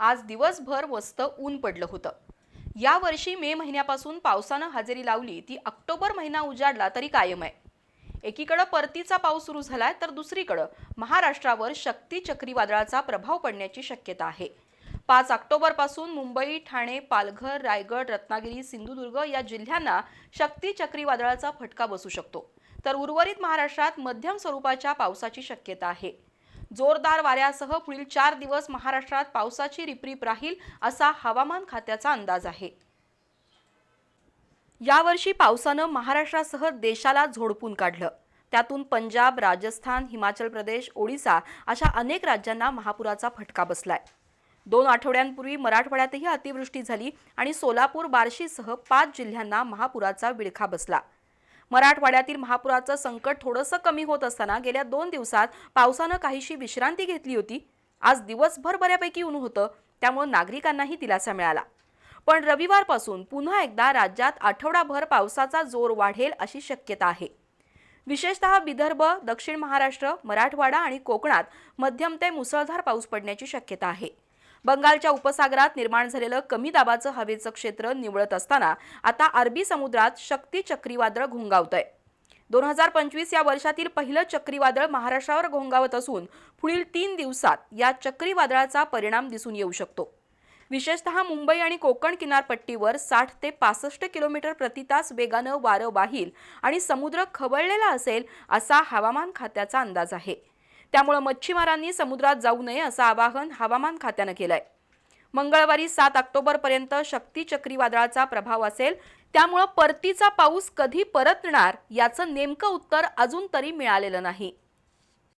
आज दिवसभर वस्त ऊन पडलं होतं. यावर्षी मे महिन्यापासून पावसानं हजेरी लावली ती ऑक्टोबर महिना उजाडला तरी कायम आहे. एकीकडं परतीचा पाऊस सुरू झालाय तर दुसरीकडं महाराष्ट्रावर शक्ती चक्रीवादळाचा प्रभाव पडण्याची शक्यता आहे. पाच ऑक्टोबरपासून मुंबई ठाणे पालघर रायगड रत्नागिरी सिंधुदुर्ग या जिल्ह्यांना शक्ती चक्रीवादळाचा फटका बसू शकतो. तर उर्वरित महाराष्ट्रात मध्यम स्वरूपाच्या पावसाची शक्यता आहे. जोरदार वाऱ्यासह पुढील चार दिवस महाराष्ट्रात पावसाची रिपरिप राहील असा हवामान खात्याचा अंदाज आहे. यावर्षी पावसानं महाराष्ट्रासह देशाला झोडपून काढलं. त्यातून पंजाब राजस्थान हिमाचल प्रदेश ओडिसा अशा अनेक राज्यांना महापुराचा फटका बसलाय. दोन आठवड्यांपूर्वी मराठवाड्यातही अतिवृष्टी झाली आणि सोलापूर बार्शीसह पाच जिल्ह्यांना महापुराचा विळखा बसला. मराठवाड्यातील महापुराचं संकट थोडंसं कमी होत असताना गेल्या दोन दिवसात पावसानं काहीशी विश्रांती घेतली होती. आज दिवसभर बऱ्यापैकी ऊन होतं त्यामुळे नागरिकांनाही दिलासा मिळाला. पण रविवारपासून पुन्हा एकदा राज्यात आठवडाभर पावसाचा जोर वाढेल अशी शक्यता आहे. विशेषतः विदर्भ दक्षिण महाराष्ट्र मराठवाडा आणि कोकणात मध्यम ते मुसळधार पाऊस पडण्याची शक्यता आहे. बंगालच्या उपसागरात निर्माण झालेलं कमी दाबाचं हवेचं क्षेत्र निवळत असताना आता अरबी समुद्रात शक्ती चक्रीवादळ आहे दोन हजार पंचवीस या वर्षातील पहिलं चक्रीवादळ महाराष्ट्रावर घोंगावत असून पुढील तीन दिवसात या चक्रीवादळाचा परिणाम दिसून येऊ शकतो. विशेषतः मुंबई आणि कोकण किनारपट्टीवर साठ ते पासष्ट किलोमीटर प्रति तास वेगानं वारं वाहील आणि समुद्र खवळलेला असेल असा हवामान खात्याचा अंदाज आहे. त्यामुळे मच्छीमारांनी समुद्रात जाऊ नये असं आवाहन हवामान खात्यानं केलंय. मंगळवारी सात ऑक्टोबरपर्यंत शक्ती चक्रीवादळाचा प्रभाव असेल त्यामुळं परतीचा पाऊस कधी परतणार याचं नेमकं उत्तर अजून तरी मिळालेलं नाही.